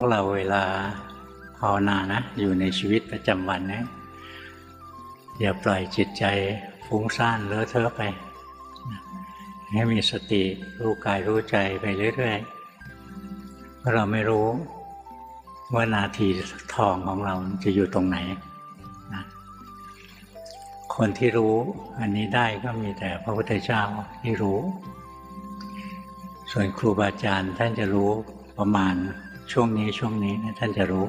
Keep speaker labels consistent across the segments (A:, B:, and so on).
A: พวกเราเวลาภาวนานะ อยู่ในชีวิตประจำวันนะอย่าปล่อยจิตใจฟุ้งซ่านเลอะเทอะไป ให้มีสติรู้กายรู้ใจไปเรื่อยๆเพราะเราไม่รู้ว่านาทีทองของเราจะอยู่ตรงไหนนะคนที่รู้อันนี้ได้ก็มีแต่พระพุทธเจ้าที่รู้ ส่วนครูบาอาจารย์ท่านจะรู้ประมาณ ช่วงนี้ช่วงนี้นะท่านจะรู้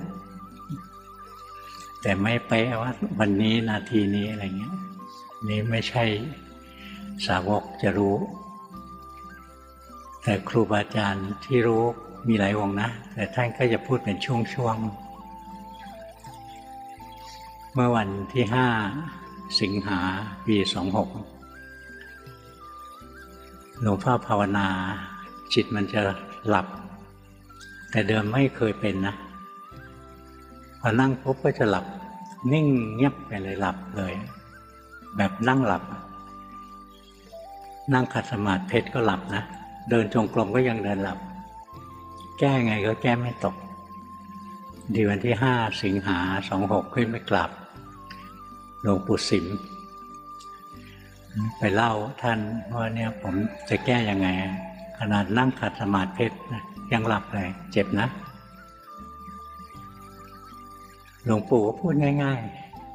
A: แต่ไม่ไปะว่าวันนี้นาทีนี้อะไรเงี้ย นี่ไม่ใช่สาวกจะรู้ แต่ครูบาอาจารย์ที่รู้มีหลายองค์นะ แต่ท่านก็จะพูดเป็นช่วงๆ เมื่อวันที่ห้าสิงหาปีสองหกหลวงพ่อภาวนา จิตมันจะหลับ แต่เดิมไม่เคยเป็นนะ พอนั่งปุ๊บก็จะหลับ นิ่งเงียบไปเลยหลับเลย แบบนั่งหลับ นั่งขัดสมาธิเพชรก็หลับนะ เดินจงกรมก็ยังเดินหลับ แก้ไงก็แก้ไม่ตก ดีวันที่ห้าสิงหาสองหกขึ้นไปกลับหลวงปู่สิมไปเล่าท่านว่าเนี่ยผมจะแก้ยังไง ขนาดนั่งขัดสมาธิเพชรยังหลับเลยเจ็บนะ หลวงปู่ก็พูดง่าย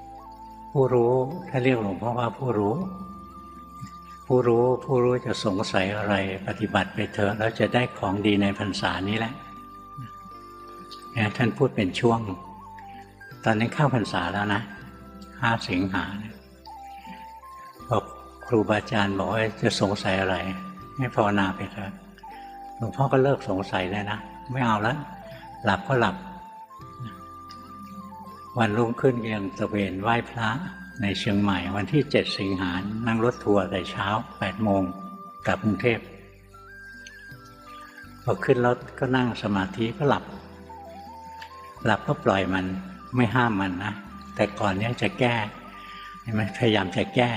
A: ๆ ผู้รู้ถ้าเรียกหลวงพ่อว่าผู้รู้ ผู้รู้ผู้รู้จะสงสัยอะไรปฏิบัติไปเถอะแล้วจะได้ของดีในพรรษานี้แหละเนี่ยท่านพูดเป็นช่วง ตอนนี้เข้าพรรษาแล้วนะห้าสิงหาเนี่ยพอครูบาอาจารย์บอกว่าจะสงสัยอะไร ให้ภาวนาไปเถอะหลวงพ่อก็เลิกสงสัยเลยนะ ไม่เอาแล้ว หลับก็หลับ วันรุ่งขึ้นยังตะเวนไหว้พระในเชียงใหม่ วันที่เจ็ดสิงหานั่งรถทัวร์แต่เช้าแปดโมงกลับกรุงเทพพอขึ้นรถก็นั่งสมาธิก็หลับ หลับก็ปล่อยมันไม่ห้ามมันนะ แต่ก่อนเนี้ยจะแก้เห็นไหมพยายามจะแก้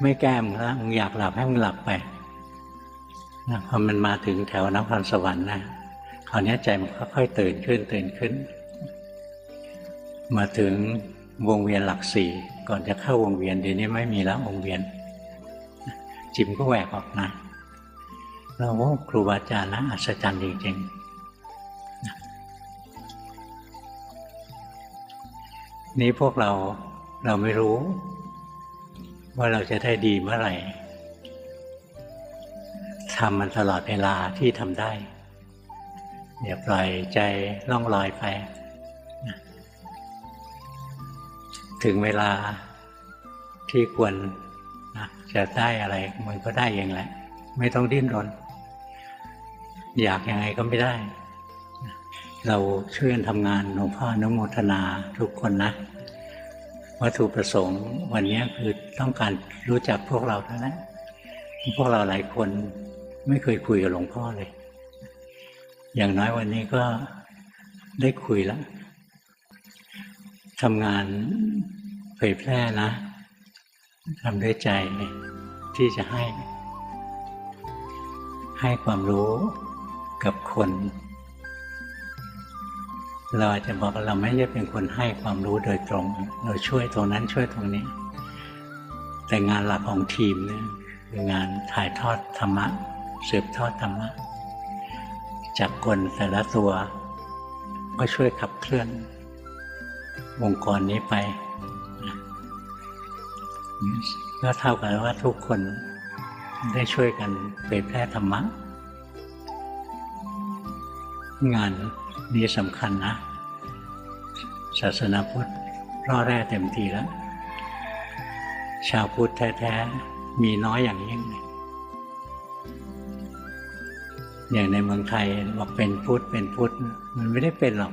A: ไม่แก้มึงละมึงอยากหลับให้มึงหลับไปนะพอมันมาถึงแถวนครสวรรค์นะคราวนี้ใจมันค่อยๆตื่นขึ้นตื่นขึ้น มาถึงวงเวียนหลักสี่ก่อนจะเข้าวงเวียนเดี๋ยวนี้ไม่มีแล้ววงเวียน จิมก็แหวกออกนะเราว่าครูบาอาจารย์นะอัศจรรย์จริงๆนี่พวกเราเราไม่รู้ ว่าเราจะได้ดีเมื่อไหร่ทำมันตลอดเวลาที่ทำได้อย่าปล่อยใจล่องลอยไป ถึงเวลาที่ควรนจะได้อะไรมันก็ได้เองแหละ ไม่ต้องดิ้นรน อยากยังไงก็ไม่ได้ เราช่วยกันทำงานหลวงพ่ออนุโมทนาทุกคนนะ วัตถุประสงค์วันนี้คือต้องการรู้จักพวกเราเท่านั้นพวกเราหลายคนไม่เคยคุยกับหลวงพ่อเลย อย่างน้อยวันนี้ก็ได้คุยแล้วทำงานเผยแพร่นะทำด้วยใจที่จะให้ ให้ความรู้กับคน เราอาจจะบอกว่าเราไม่ได้เป็นคนให้ความรู้โดยตรง เราช่วยตรงนั้นช่วยตรงนี้ แต่งานหลักของทีมเนี่ยคืองานถ่ายทอดธรรมะสืบทอดธรรมะจากคนแต่ละตัว ก็ช่วยขับเคลื่อนองค์กรนี้ไปก็เท่ากับว่าทุกคนได้ช่วยกันเผยแพร่ธรรมะงาน นี่สำคัญนะศาสนาพุทธร่อแร่เต็มทีแล้ว ชาวพุทธแท้ๆ มีน้อยอย่างยิ่งอย่างในเมืองไทยบอกเป็นพุทธเป็นพุทธ มันไม่ได้เป็นหรอก